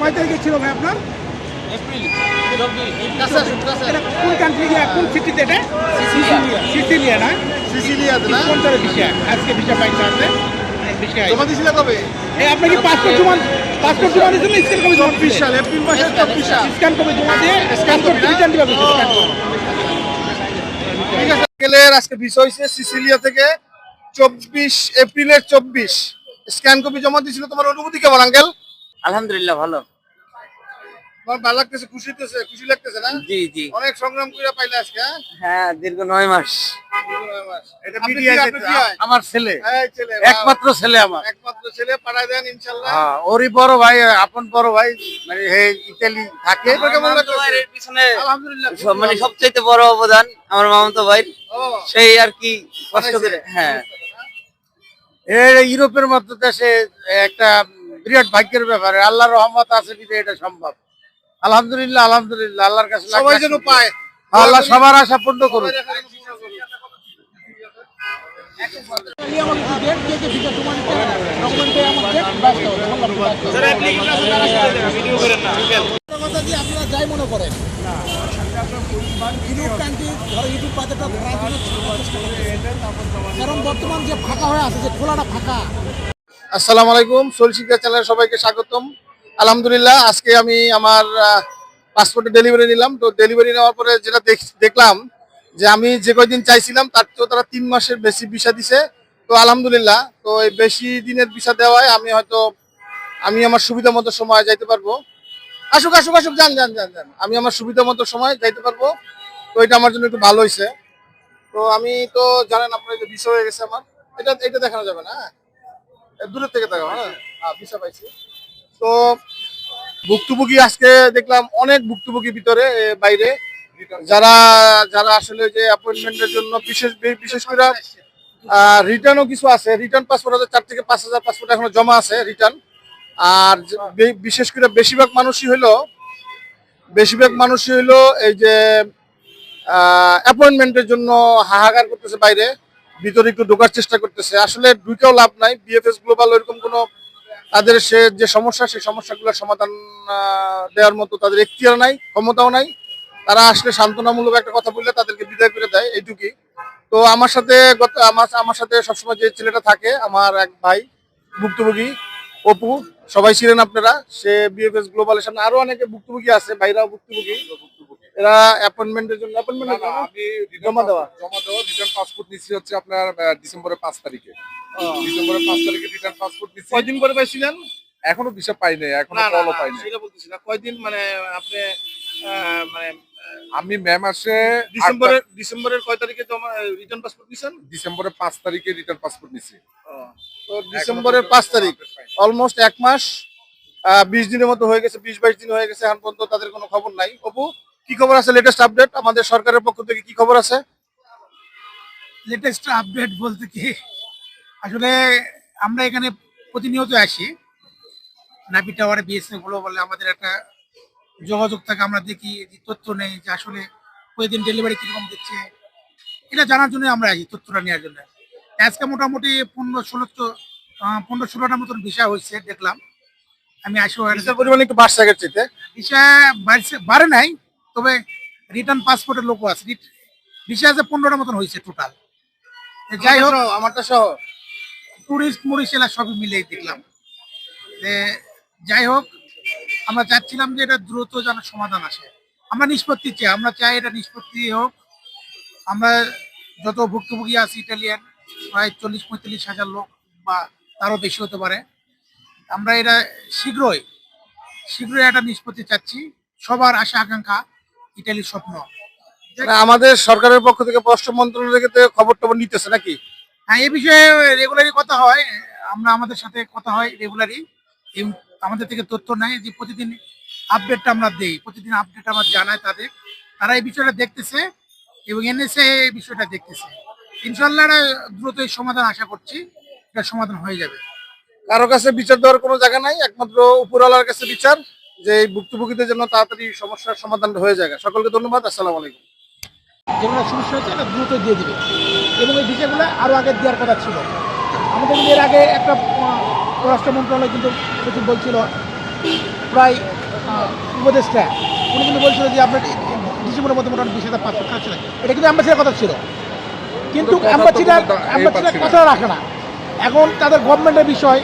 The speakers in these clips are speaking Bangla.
কয় তারিখে ছিল ভাই আপনার? কোন কান্ট্রি কোন সিটিতে এটা? সিসিলিয়া। না? সিসিলিয়াতে না? কোন তারিখ ভিসা আজকে ভিসা পাইছে আছে? জমা দিছিলে কবে? এই আপনি কি পাসপোর্ট জমা পাসপোর্ট জমা দিয়েছেন স্ক্যান কপি জমা চব্বিশ সাল এপ্রিল মাসের সাল স্ক্যান জমা দিয়ে স্ক্যান কপি রিটার্ন দিবা ঠিক আছে আজকে বিষয় হয়েছে সিসিলিয়া থেকে। চব্বিশ এপ্রিলের চব্বিশ। স্ক্যান কপি জমা দিয়েছিল তোমার অনুভূতি কেমন আঙ্কেল? আলহামদুলিল্লাহ ভালো। ভালো লাগতেছে খুশি খুশি লাগতেছে না? জি জি। অনেক সংগ্রাম করে পাইলে আজকে হ্যাঁ? হ্যাঁ দীর্ঘ নয় মাস। এটা আমার ছেলে। ছেলে একমাত্র ছেলে আমার। একমাত্র ছেলে পাঠায় দেন ইনশাল্লাহ। হ্যাঁ, ওরই বড় ভাই আপন বড় ভাই মানে ইতালি থাকে। আলহামদুলিল্লাহ মানে সবচাইতে বড় অবদান আমার মামাতো ভাই সেই আর কি কষ্ট করে হ্যাঁ। ইউরোপের মতো দেশে একটা বিরাট ভাগ্যের ব্যাপারে। আল্লাহ রহমত আছে বিধে এটা সম্ভব। আলহামদুলিল্লাহ আলহামদুলিল্লাহ আল্লাহর কাছে সবাই যেন পায়। আল্লাহ সবার আশা পূর্ণ করুন। আপনারা যাই মনে করেন। কারণ বর্তমান যে ফাঁকা হয়ে আছে যে খোলাটা ফাঁকা। আসসালামু আলাইকুম সোলশিকা চ্যানেলের সবাইকে স্বাগতম। আলহামদুলিল্লাহ, আজকে আমি আমার পাসপোর্টে ডেলিভারি নিলাম। তো ডেলিভারি নেওয়ার পরে যেটা দেখ- দেখলাম যে আমি যে কয়দিন চাইছিলাম, তার তো তারা তিন মাসের বেশি ভিসা দিছে। তো আলহামদুলিল্লাহ, তো এই বেশি দিনের ভিসা দেওয়ায় আমি হয়তো, আমি আমার সুবিধা মতো সময় যাইতে পারব। আসুক আসুক আসুক, যান যান যান যান। আমি আমার সুবিধা মতো সময় যাইতে পারব। তো এটা আমার জন্য একটু ভালো হয়েছে তো আমি তো জানেন আপনার যে ভিসা হয়ে গেছে আমার। এটা এটা দেখানো যাবে না হ্যাঁ? দূরের থেকে দেখো হ্যাঁ? ভিসা পাইছি। তো ভুক্তভোগী আজকে দেখলাম অনেক ভুক্তভোগী ভিতরে বাইরে। যারা যারা আসলে যে অ্যাপয়েন্টমেন্টের জন্য বিশেষ বিশেষ করে রিটার্নও কিছু আছে। রিটার্ন পাসপোর্ট আছে, চার থেকে পাঁচ হাজার পাসপোর্ট এখনও জমা আছে রিটার্ন আর বিশেষ করে বেশিরভাগ মানুষই হইল বেশিরভাগ মানুষই হইল এই যে অ্যাপয়েন্টমেন্টের জন্য হাহাকার করতেছে বাইরে, ভিতরে একটু ঢোকার চেষ্টা করতেছে। আসলে ঢুকেও লাভ নাই বিএফএস গ্লোবাল ওইরকম কোনো তাদের সে যে সমস্যা, সেই সমস্যাগুলোর সমাধান দেওয়ার মতো তাদের এখতিয়ার নাই, ক্ষমতাও নাই। তারা আসলে সান্ত্বনামূলক একটা কথা বললে তাদেরকে বিদায় করে দেয়, এইটুকুই। তো আমার সাথে গত, আমার আমার সাথে সবসময় যে ছেলেটা থাকে, আমার এক ভাই, ভুক্তভোগী, অপু, সবাই ছিলেন আপনারা। সে বিএফএস গ্লোবালের সামনে আরও অনেকে ভুক্তভোগী আছে, ভাইরাও ভুক্তভোগী। এরা অ্যাপয়েন্টমেন্টের জন্য অ্যাপয়েন্টমেন্ট না, আমি জমা দেওয়া? জমা দেওয়া রিটার্ন পাসপোর্ট নিচ্ছি হচ্ছে আপনার ডিসেম্বরের পাঁচ তারিখে। ডিসেম্বরের পাঁচ তারিখে রিটার্ন পাসপোর্ট নিচ্ছি কয়দিন করে পাইছিলেন? এখনও ভিসা পাই নাই এখনও কলও পাই নাই। সেটা বলতেছি না। কয়দিন মানে আপনি মানে আমি মে মাসে ডিসেম্বরের ডিসেম্বরের কয় তারিখে জমা রিটার্ন পাসপোর্ট নিছেন? ডিসেম্বরের পাঁচ তারিখে রিটার্ন পাসপোর্ট নিচ্ছি তো ডিসেম্বরের পাঁচ তারিখ। অলমোস্ট এক মাস বিশ দিনের মতো হয়ে গেছে বিশ বাইশ দিন হয়ে গেছে এখন পর্যন্ত তাদের কোনো খবর নাই। অপু? কি খবর আছে লেটেস্ট আপডেট আমাদের সরকারের পক্ষ থেকে কি খবর আছে? লেটেস্ট আপডেট বলতে কি আসলে আমরা এখানে প্রতিনিয়ত আসি। নাপি টাওয়ারে বিএসএফগুলো বলে আমাদের একটা যোগাযোগ থাকে আমরা দেখি যে তথ্য নেই যে আসলে প্রতিদিন ডেলিভারি কীরকম দিচ্ছে। এটা জানার জন্য আমরা আসি তথ্যটা নেওয়ার জন্য। আজকে মোটামুটি পনেরো ষোলো তো পনেরো ষোলোটার মতন বিষয় হয়েছে দেখলাম। আমি আসব পরিমাণ একটু বাড়ছে আগের চাইতে। বিষয় বাড়ছে বাড়ে নাই তবে রিটার্ন পাসপোর্টের লোকও আছে। বিষয় আছে পনেরোটার মতন হয়েছে টোটাল যাই হোক আমারটা সহ। টুরিস্ট মুরিস্ট এলা সবই মিলেই দেখলাম। যে যাই হোক আমরা চাচ্ছিলাম যে এটা দ্রুত যেন সমাধান আসে। আমরা নিষ্পত্তি চাই আমরা চাই এটা নিষ্পত্তি হোক। আমরা যত ভুক্তভোগী আছি ইটালিয়ান প্রায় চল্লিশ পঁয়তাল্লিশ হাজার লোক বা তারও বেশি হতে পারে। আমরা এটা শীঘ্রই শীঘ্রই একটা নিষ্পত্তি চাচ্ছি। সবার আশা আকাঙ্ক্ষা ইটালির স্বপ্ন। মানে আমাদের সরকারের পক্ষ থেকে পররাষ্ট্র মন্ত্রণালয় থেকে খবর টবর নিতেছে নাকি? হ্যাঁ এই বিষয়ে রেগুলারই কথা হয়। আমরা আমাদের সাথে কথা হয় রেগুলারই আমাদের থেকে তথ্য নেয় যে প্রতিদিন আপডেটটা আমরা দেই। প্রতিদিন আপডেট আমরা জানাই তাদের। তারা এই বিষয়টা দেখতেছে এবং এনএসএ এই বিষয়টা দেখতেছে। ইনশাল্লাহ দ্রুত এই সমাধান আশা করছি। এটা সমাধান হয়ে যাবে। কারও কাছে বিচার দেওয়ার কোনো জায়গা নাই? একমাত্র উপরওয়ালার কাছে বিচার? যে এই ভুক্তভোগীদের জন্য তাড়াতাড়ি সমস্যার সমাধান হয়ে যায় সকলকে ধন্যবাদ আসসালামু আলাইকুম। যেগুলো সমস্যা হচ্ছে এটা দ্রুত দিয়ে দিবে। এবং এই বিষয়গুলো আরও আগে দেওয়ার কথা ছিল। আমাদের কিন্তু এর আগে একটা পররাষ্ট্র মন্ত্রণালয় কিন্তু সচিব বলছিল প্রায় উপদেষ্টা উনি কিন্তু বলছিল যে আপনার ডিসেম্বরের মধ্যে মোটামুটি বিশ হাজার পাসপোর্ট কাজ এটা কিন্তু অ্যাম্বাসিডার কথা ছিল। কিন্তু পাচ্ছি না। কথা রাখে না। এখন তাদের গভর্নমেন্টের বিষয়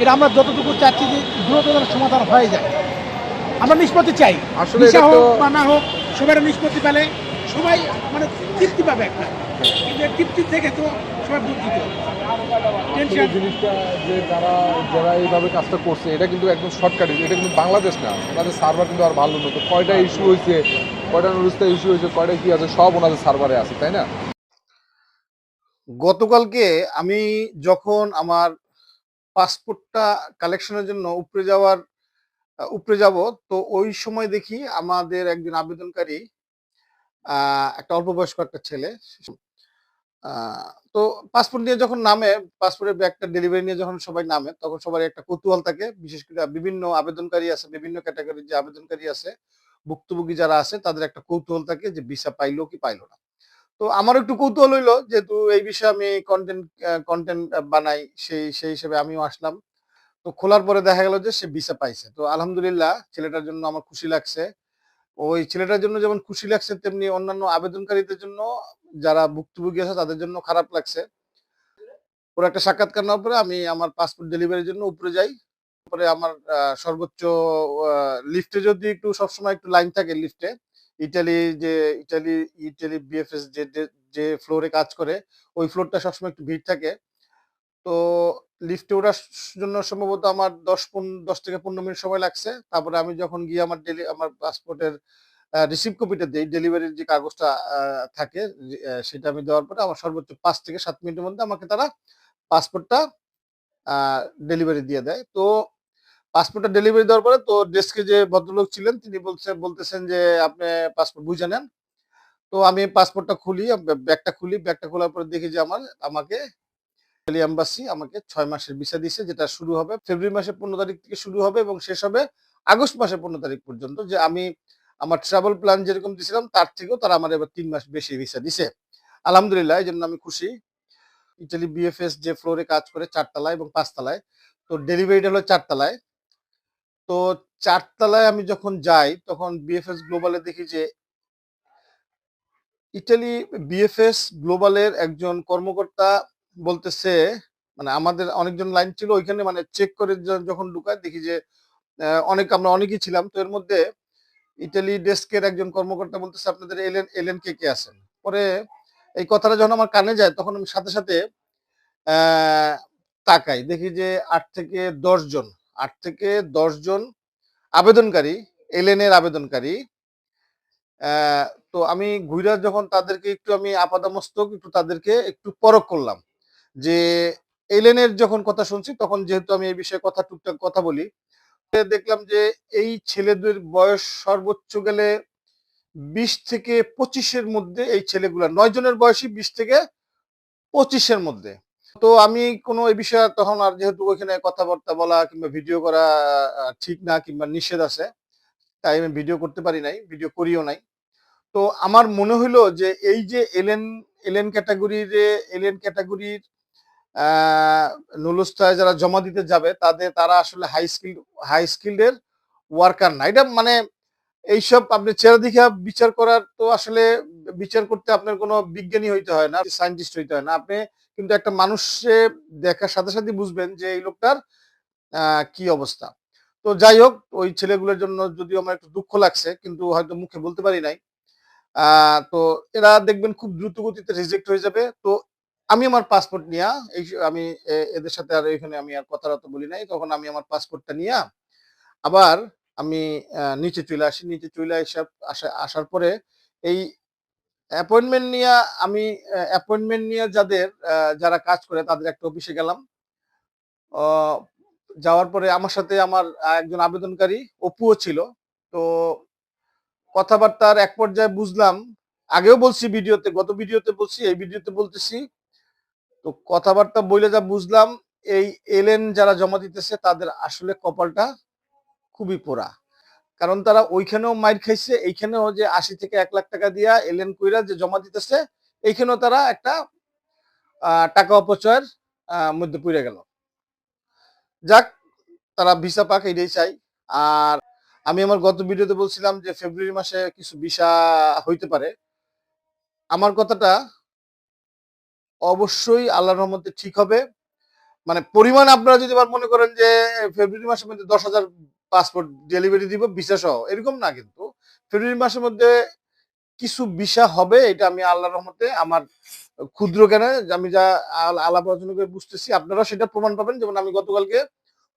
এটা আমরা যতটুকু চাচ্ছি যে দ্রুত সমাধান হয়ে যায়। আমরা নিষ্পত্তি চাই। আসলে ভিসা এটা তো- হোক বা না হোক নিষ্পত্তি পেলে সবাই মানে তৃপ্তি পাবে একটা। কিন্তু তৃপ্তি থেকে তো সবাই বুদ্ধিত জিনিসটা যে যারা যারা এইভাবে কাজটা করছে এটা কিন্তু একদম শর্টকাটে এটা কিন্তু বাংলাদেশ না। ওনাদের সার্ভার কিন্তু আর ভালো কয়টা ইস্যু হয়েছে? কয়টা নুরুস্তা ইস্যু হয়েছে? কয়টা কি আছে? সব ওনাদের সার্ভারে আছে তাই না? গতকালকে আমি যখন আমার পাসপোর্টটা কালেকশনের জন্য উপরে যাওয়ার উপরে যাব। তো ওই সময় দেখি আমাদের একজন আবেদনকারী একটা অল্প বয়স্ক একটা ছেলে তো পাসপোর্ট নিয়ে যখন নামে পাসপোর্টের ব্যাগটা ডেলিভারি নিয়ে যখন সবাই নামে, তখন সবার একটা কৌতূহল থাকে। বিশেষ করে বিভিন্ন আবেদনকারী আছে, বিভিন্ন ক্যাটাগরির যে আবেদনকারী আছে, ভুক্তভোগী যারা আছে, তাদের একটা কৌতূহল থাকে যে ভিসা পাইলো কি পাইলো না। তো আমার একটু কৌতূহল হইল, যেহেতু এই বিষয়ে আমি কন্টেন্ট কন্টেন্ট বানাই, সেই সেই হিসেবে আমিও আসলাম। তো খোলার পরে দেখা গেল যে সে ভিসা পাইছে। তো আলহামদুলিল্লাহ ছেলেটার জন্য আমার খুশি লাগছে। ওই ছেলেটার জন্য যেমন খুশি লাগছে, তেমনি অন্যান্য আবেদনকারীদের জন্য যারা ভুক্তভোগী আছে তাদের জন্য খারাপ লাগছে। ওর একটা সাক্ষাৎকার নেওয়ার পরে আমি আমার পাসপোর্ট ডেলিভারির জন্য উপরে যাই। পরে আমার সর্বোচ্চ লিফটে যদি একটু সবসময় একটু লাইন থাকে লিফটে ইটালি যে, ইটালি ইটালি বিএফএস যে- যে ফ্লোরে কাজ করে, ওই ফ্লোরটা সবসময় একটু ভিড় থাকে। তো লিফটে ওঠার জন্য সম্ভবত আমার দশ পনেরো দশ থেকে পনেরো মিনিট সময় লাগছে। তারপরে আমি যখন গিয়ে আমার ডেলি আমার পাসপোর্টের রিসিভ কপিটা দিই ডেলিভারির যে কাগজটা থাকে সেটা আমি দেওয়ার পরে আমার সর্বোচ্চ পাঁচ থেকে সাত মিনিটের মধ্যে আমাকে তারা পাসপোর্টটা ডেলিভারি দিয়ে দেয়। তো পাসপোর্টটা ডেলিভারি দেওয়ার পরে তো ডেস্কে যে ভদ্রলোক ছিলেন, তিনি বলছে, বলতেছেন যে, আপনি পাসপোর্ট বুঝে নেন। তো আমি পাসপোর্টটা খুলি ব্যাগটা খুলি, ব্যাগটা খোলার পরে দেখি যে আমার, আমাকে ইতালি এম্বাসি আমাকে ছয় মাসের ভিসা দিছে, যেটা শুরু হবে ফেব্রুয়ারি মাসের পনেরো তারিখ থেকে শুরু হবে এবং শেষ হবে আগস্ট মাসের পনেরো তারিখ পর্যন্ত। যে আমি আমার ট্রাভেল প্ল্যান যেরকম দিছিলাম, তার থেকেও তারা আমার এবার তিন মাস বেশি ভিসা দিছে। আলহামদুলিল্লাহ, এই জন্য আমি খুশি। ইটালি বিএফএস যে ফ্লোরে কাজ করে চারতলায় এবং পাঁচতলায়, তো ডেলিভারিটা হলো চারতলায়। তো চারতলায় আমি যখন যাই, তখন বিএফএস গ্লোবালে দেখি যে ইটালি বিএফএস গ্লোবালের একজন কর্মকর্তা বলতেছে মানে আমাদের অনেকজন লাইন ছিল ওইখানে মানে চেক করে যখন ঢুকায় দেখি যে অনেক আমরা অনেকেই ছিলাম। তো এর মধ্যে ইটালি ডেস্কের একজন কর্মকর্তা বলতেছে, আপনাদের এলেন এলেন কে কে আছেন? পরে এই কথাটা যখন আমার কানে যায়, তখন আমি সাথে সাথে তাকাই। দেখি যে আট থেকে দশ জন, আট থেকে দশ জন আবেদনকারী, এলেনের আবেদনকারী। তো আমি ঘুরা যখন তাদেরকে একটু আমি আপাদমস্তক, একটু তাদেরকে একটু পরখ করলাম। যে এলেনের যখন কথা শুনছি, তখন যেহেতু আমি এই বিষয়ে কথা টুকটাক কথা বলি দেখলাম যে এই ছেলেদের বয়স সর্বোচ্চ গেলে বিশ থেকে পঁচিশের মধ্যে এই ছেলেগুলা, নয় জনের বয়সী বিশ থেকে পঁচিশের মধ্যে। তো আমি কোনো এই বিষয়ে তখন আর যেহেতু ওইখানে কথাবার্তা বলা কিংবা ভিডিও করা ঠিক না কিংবা নিষেধ আছে, তাই আমি ভিডিও করতে পারি নাই, ভিডিও করিও নাই। তো আমার মনে হইল যে এই যে এলেন এলেন ক্যাটাগরির এলেন ক্যাটাগরির নুলুস্তায় যারা জমা দিতে যাবে, তাদের, তারা আসলে হাই স্কিল হাই স্কিল্ডের ওয়ার্কার না। এটা মানে এইসব আপনি চেহারা দেখে বিচার করার তো আসলে বিচার করতে আপনার কোনো বিজ্ঞানী হইতে হয় না সায়েন্টিস্ট হইতে হয় না। আপনি কিন্তু একটা মানুষে দেখার সাথে সাথে বুঝবেন যে এই লোকটার কি অবস্থা। তো যাই হোক, ওই ছেলেগুলোর জন্য যদিও আমার একটু দুঃখ লাগছে, কিন্তু হয়তো মুখে বলতে পারি নাই। তো এরা দেখবেন খুব দ্রুত গতিতে রিজেক্ট হয়ে যাবে। তো আমি আমার পাসপোর্ট নিয়ে, এই আমি এদের সাথে আর এখানে আমি আর কথাবার্তা বলি নাই, তখন আমি আমার পাসপোর্টটা নিয়ে আবার আমি নিচে চলে আসি। নিচে চলে আসা, আসা- আসার পরে এই অ্যাপয়েন্টমেন্ট নিয়ে আমি অ্যাপয়েন্টমেন্ট নিয়ে যাদের যারা কাজ করে তাদের একটা অফিসে গেলাম। যাওয়ার পরে আমার সাথে আমার একজন আবেদনকারী অপুও ছিল। তো কথাবার্তার এক পর্যায়ে বুঝলাম, আগেও বলছি ভিডিওতে, গত ভিডিওতে বলছি, এই ভিডিওতে বলতেছি তো কথাবার্তা বলে যা বুঝলাম, এই এলেন যারা জমা দিতেছে, তাদের আসলে কপালটা খুবই পোড়া। কারণ তারা ওইখানেও মাইর খাইছে, এইখানেও যে আশি থেকে এক লাখ টাকা দিয়া এলেন কইরা যে জমা দিতেছে, এইখানেও তারা একটা টাকা অপচয়ের মধ্যে পড়ে গেল। যাক, তারা ভিসা পাক এটাই চাই। আর আমি আমার গত ভিডিওতে বলছিলাম যে, ফেব্রুয়ারি মাসে কিছু ভিসা হইতে পারে। আমার কথাটা অবশ্যই আল্লাহর রহমতে ঠিক হবে। মানে পরিমাণ আপনারা যদি আবার মনে করেন যে ফেব্রুয়ারি মাসের মধ্যে দশ হাজার পাসপোর্ট ডেলিভারি দিব ভিসা সহ, এরকম না কিন্তু। ফেব্রুয়ারি মাসের মধ্যে কিছু ভিসা হবে, এটা আমি আল্লাহর রহমতে আমার ক্ষুদ্র জ্ঞানে আমি যা আলাপ আলোচনা করে বুঝতেছি আপনারা সেটা প্রমাণ পাবেন। যেমন আমি গতকালকে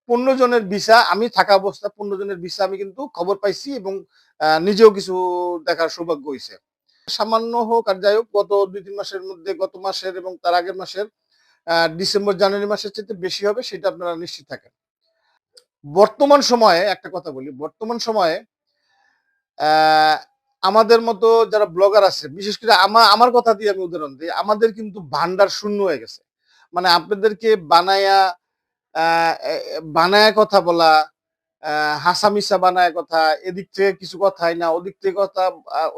পনেরো জনের ভিসা আমি থাকা অবস্থা পনেরো জনের ভিসা আমি কিন্তু খবর পাইছি এবং নিজেও কিছু দেখার সৌভাগ্য হয়েছে সামান্য হোক, আর যাই হোক, গত দুই, তিন মাসের মধ্যে, গত মাসের এবং তার আগের মাসের ডিসেম্বর, জানুয়ারি মাসের চাইতে বেশি হবে, সেটা আপনারা নিশ্চিত থাকেন। বর্তমান সময়ে, একটা কথা বলি, বর্তমান সময়ে আমাদের মতো যারা ব্লগার আছে, বিশেষ করে আমার আমার কথা দিয়ে আমি উদাহরণ দিই, আমাদের কিন্তু ভান্ডার শূন্য হয়ে গেছে। মানে আপনাদেরকে বানায়া বানায়া কথা বলা হাসামিসা বানায় কথা, এদিক থেকে কিছু কথাই না, ওদিক থেকে কথা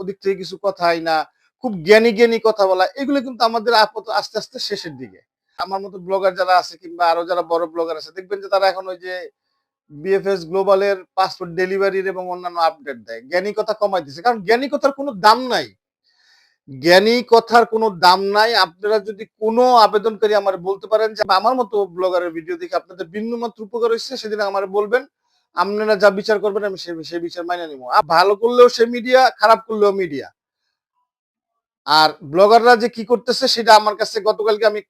ওদিক থেকে কিছু কথাই না, খুব জ্ঞানী জ্ঞানী কথা বলা, এগুলো কিন্তু আমাদের আপত আস্তে আস্তে শেষের দিকে। আমার মতো ব্লগার যারা আছে কিংবা আরও যারা বড় ব্লগার আছে, দেখবেন যে তারা এখন ওই যে বিএফএস গ্লোবালের পাসপোর্ট ডেলিভারির এবং অন্যান্য আপডেট দেয়। জ্ঞানী কথা কমাই দিছে, কারণ জ্ঞানী কথার কোনো দাম নাই। জ্ঞানী কথার কোনো দাম নাই। আপনারা যদি কোনো আবেদনকারী আমার বলতে পারেন যে, আমার মতো ব্লগারের ভিডিও দেখে আপনাদের বিন্দুমাত্র উপকার হয়েছে সেদিন আমার বলবেন। আপনারা যা বিচার করবেন, আমি সেই বিচার মাইনে নিব। আর ভালো করলেও সে মিডিয়া খারাপ করলেও মিডিয়া আর ব্লগাররা যে কি করতেছে, সেটা আমার কাছে গতকালকে আমি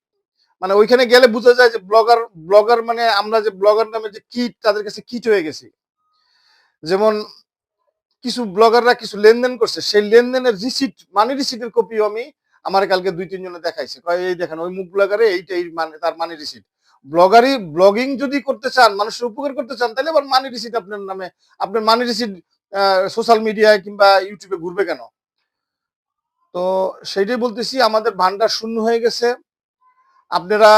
মানে ওইখানে গেলে বোঝা যায় যে ব্লগার ব্লগার মানে আমরা যে ব্লগার নামে যে কিট তাদের কাছে কিট হয়ে গেছি। যেমন কিছু ব্লগাররা কিছু লেনদেন করছে, সেই লেনদেনের রিসিট মানি রিসিটের কপিও আমি আমার কালকে দুই তিনজনে দেখাইছে। কয়, এই দেখেন, ওই মুখ ব্লগারে এইটা এই মানে তার মানি রিসিট ব্লগারই ব্লগিং যদি করতে চান, মানুষের উপকার করতে চান, তাহলে আবার মানি রিসিট আপনার নামে, আপনার মানি রিসিট সোশ্যাল মিডিয়ায় কিংবা ইউটিউবে ঘুরবে কেন? তো সেইটাই বলতেছি, আমাদের ভান্ডার শূন্য হয়ে গেছে। আপনারা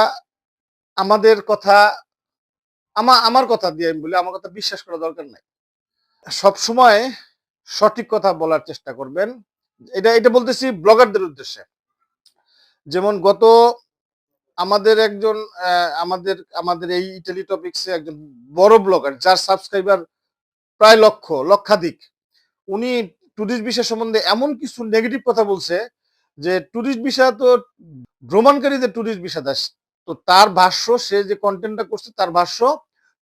আমাদের কথা, আমা, আমার কথা দিয়ে আমি বলি, আমার কথা বিশ্বাস করা দরকার নাই। সব সময় সঠিক কথা বলার চেষ্টা করবেন। এটা এটা বলতেছি ব্লগারদের উদ্দেশ্যে। যেমন গত আমাদের একজন আমাদের আমাদের এই ইটালি টপিক্সে একজন বড় ব্লগার যার সাবস্ক্রাইবার প্রায় লক্ষ, লক্ষাধিক, উনি ট্যুরিস্ট বিষয় সম্বন্ধে এমন কিছু নেগেটিভ কথা বলছে যে ট্যুরিস্ট বিষয় তো ভ্রমণকারীদের ট্যুরিস্ট বিষয় দাস তো তার ভাষ্য, সে যে কন্টেন্টটা করছে তার ভাষ্য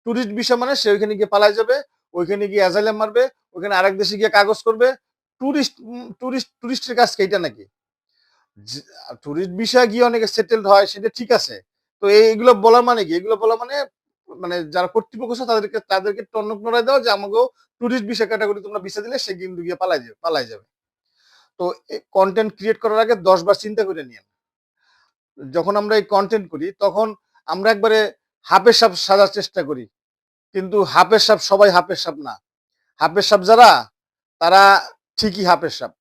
ট্যুরিস্ট বিষয় মানে সে ওইখানে গিয়ে পালাই যাবে, ওইখানে গিয়ে অ্যাজাইলাম মারবে, ওইখানে আরেক দেশে গিয়ে কাগজ করবে। ট্যুরিস্ট ট্যুরিস্ট ট্যুরিস্টের কাজ এটা নাকি? ট্যুরিস্ট বিষয়ে গিয়ে অনেকে সেটেলড হয়, সেটা ঠিক আছে। তো এইগুলো বলার মানে কি? এগুলো বলা মানে মানে যারা কর্তৃপক্ষ তাদেরকে তাদেরকে টনক নড়াই দেওয়া যে আমাকেও ট্যুরিস্ট বিষয় ক্যাটাগরি তোমরা বিষয় দিলে, সে কিন্তু গিয়ে পালাই যাবে পালাই যাবে। তো কন্টেন্ট ক্রিয়েট করার আগে দশ বার চিন্তা করে নিয়ে যখন আমরা এই কন্টেন্ট করি, তখন আমরা একবারে হাফের সাপ সাজার চেষ্টা করি। কিন্তু হাফের সাপ সবাই হাফের সাপ না। হাফের সাপ যারা, তারা ঠিকই হাফের সাপ।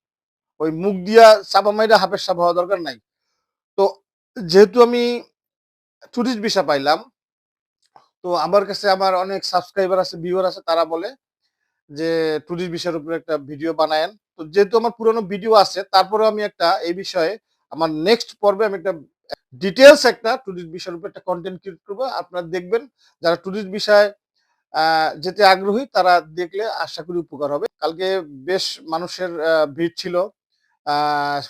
ওই মুখ দিয়া চাপা মাইরা হাফের সাপ হওয়া দরকার নাই। তো যেহেতু আমি টুরিস্ট ভিসা পাইলাম, তো আমার কাছে আমার অনেক সাবস্ক্রাইবার আছে ভিউয়ার আছে, তারা বলে যে টুরিস্ট বিষয়ের উপরে একটা ভিডিও বানায়েন। তো যেহেতু আমার পুরনো ভিডিও আছে তারপরে আমি একটা এই বিষয়ে আমার নেক্সট পর্বে আমি একটা ডিটেলস একটা টুরিস্ট বিষয়ের উপর একটা কন্টেন্ট ক্রিয়েট করব। আপনারা দেখবেন যারা টুরিস্ট বিষয়ে যেতে আগ্রহী, তারা দেখলে আশা করি উপকার হবে। কালকে বেশ মানুষের ভিড় ছিল।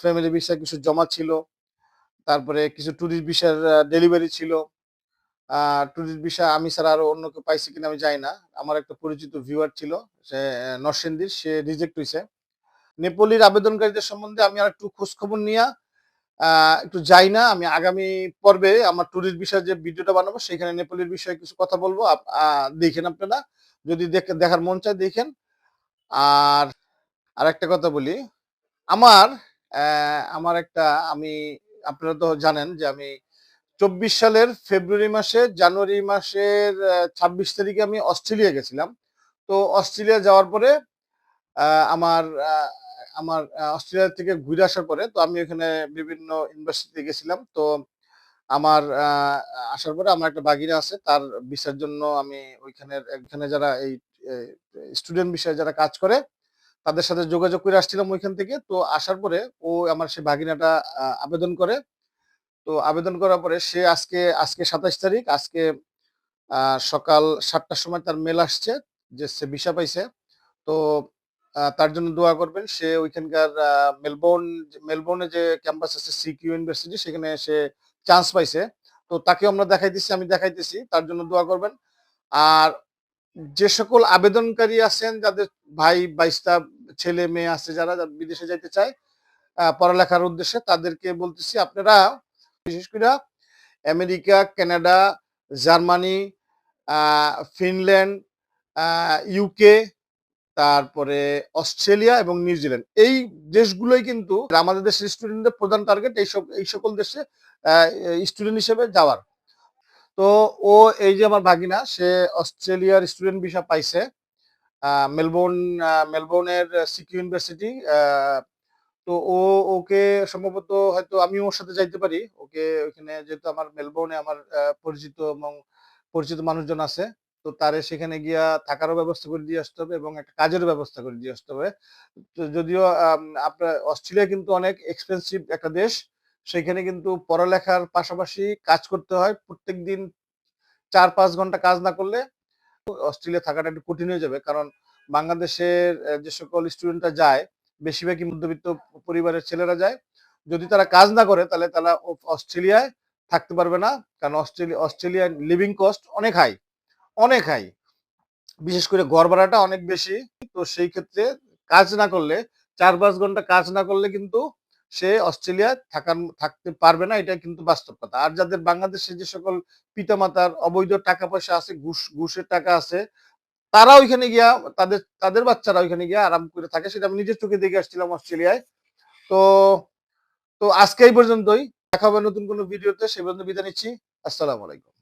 ফ্যামিলি বিষয়ে কিছু জমা ছিল তারপরে কিছু ট্যুরিস্ট বিষয়ের ডেলিভারি ছিল। ট্যুরিস্ট বিষয় আমি ছাড়া আরও অন্য কেউ পাইছে কিনা আমি জানি না। আমার একটা পরিচিত ভিউয়ার ছিল সে আহ, নরসিংদীর সে রিজেক্ট হয়েছে নেপোলির আবেদনকারীদের সম্বন্ধে আমি আর একটু খোঁজ খবর নিয়ে একটু যাই না। আমি আগামী পর্বে আমার ট্যুরিস্ট বিষয়ে যে ভিডিওটা বানাবো সেখানে নেপোলির বিষয়ে কিছু কথা বলব। দেখেন আপনারা। যদি দেখে- দেখার মন চায় দেখেন। আর আর একটা কথা বলি আমার আমার একটা, আমি, আপনারা তো জানেন যে আমি চব্বিশ সালের ফেব্রুয়ারি মাসে, জানুয়ারি মাসের ছাব্বিশ তারিখে আমি অস্ট্রেলিয়া গেছিলাম। তো অস্ট্রেলিয়া যাওয়ার পরে আমার আমার অস্ট্রেলিয়া থেকে ঘুরে আসার পরে, তো আমি ওখানে বিভিন্ন ইউনিভার্সিটিতে গেছিলাম। তো আমার আসার পরে আমার একটা বাগিরা আছে, তার ভিসার জন্য আমি ওইখানের এখানে যারা এই স্টুডেন্ট বিষয়ে যারা কাজ করে তাদের সাথে যোগাযোগ করে আসছিলাম ওইখান থেকে। তো আসার পরে ও আমার সে ভাগিনাটা আবেদন করে। তো আবেদন করার পরে সে আজকে আজকে সাতাশ তারিখ, আজকে সকাল সাতটার সময় তার মেল আসছে যে সে ভিসা পাইছে। তো তার জন্য দোয়া করবেন। সে ওইখানকার মেলবোর্ন, মেলবোর্নে যে ক্যাম্পাস আছে সিকিউ ইউনিভার্সিটি সেখানে সে চান্স পাইছে। তো তাকে আমরা দেখাইতেছি, আমি দেখাইতেছি, তার জন্য দোয়া করবেন। আর যে সকল আবেদনকারী আছেন, যাদের ভাই বাইশটা ছেলে মেয়ে আছে যারা বিদেশে যাইতে চায় পড়ালেখার উদ্দেশ্যে তাদেরকে বলতেছি আপনারা বিশেষ করে America, Canada, Germany Finland UK, তারপরে অস্ট্রেলিয়া এবং নিউজিল্যান্ড এই দেশগুলোই কিন্তু আমাদের দেশের স্টুডেন্টদের প্রধান টার্গেট এই সব, এই সকল দেশে স্টুডেন্ট হিসেবে যাওয়ার। তো ও এই যে আমার ভাগিনা, সে অস্ট্রেলিয়ার স্টুডেন্ট ভিসা পাইছে। মেলবোর্ন মেলবোর্নের সিকিউ ইউনিভার্সিটি তো ও, ওকে সম্ভবত হয়তো আমি ওর সাথে যাইতে পারি। ওকে ওখানে যেহেতু আমার মেলবোর্নে আমার পরিচিত এবং পরিচিত মানুষজন আছে, তো তারে সেখানে গিয়া থাকারও ব্যবস্থা করে দিয়ে আসতে হবে এবং একটা কাজেরও ব্যবস্থা করে দিয়ে আসতে হবে। তো যদিও আপনার অস্ট্রেলিয়া কিন্তু অনেক এক্সপেন্সিভ একটা দেশ, সেখানে কিন্তু পড়ালেখার পাশাপাশি কাজ করতে হয়। প্রত্যেক দিন চার পাঁচ ঘণ্টা কাজ না করলে অস্ট্রেলিয়া থাকাটা একটু কঠিন হয়ে যাবে। কারণ বাংলাদেশের যে সকল স্টুডেন্টরা যায়, বেশিরভাগই মধ্যবিত্ত পরিবারের ছেলেরা যায়। যদি তারা কাজ না করে, তাহলে তারা অস্ট্রেলিয়ায় থাকতে পারবে না। কারণ অস্ট্রেলিয়া অস্ট্রেলিয়ার লিভিং কস্ট অনেক হাই অনেক হাই বিশেষ করে ঘর ভাড়াটা অনেক বেশি। তো সেই ক্ষেত্রে কাজ না করলে, চার পাঁচ ঘণ্টা কাজ না করলে কিন্তু সে অস্ট্রেলিয়া থাকার, থাকতে পারবে না, এটা কিন্তু বাস্তব কথা। আর যাদের বাংলাদেশে যে সকল পিতামাতার অবৈধ টাকা পয়সা আছে, ঘুষ, ঘুষের টাকা আছে তারা ওইখানে গিয়া, তাদের তাদের বাচ্চারা ওইখানে গিয়া আরাম করে থাকে, সেটা আমি নিজের চোখে দেখে আসছিলাম অস্ট্রেলিয়ায়। তো তো আজকে এই পর্যন্তই। দেখা হবে নতুন কোনো ভিডিওতে, সে পর্যন্ত বিদায় নিচ্ছি। আসসালামু আলাইকুম।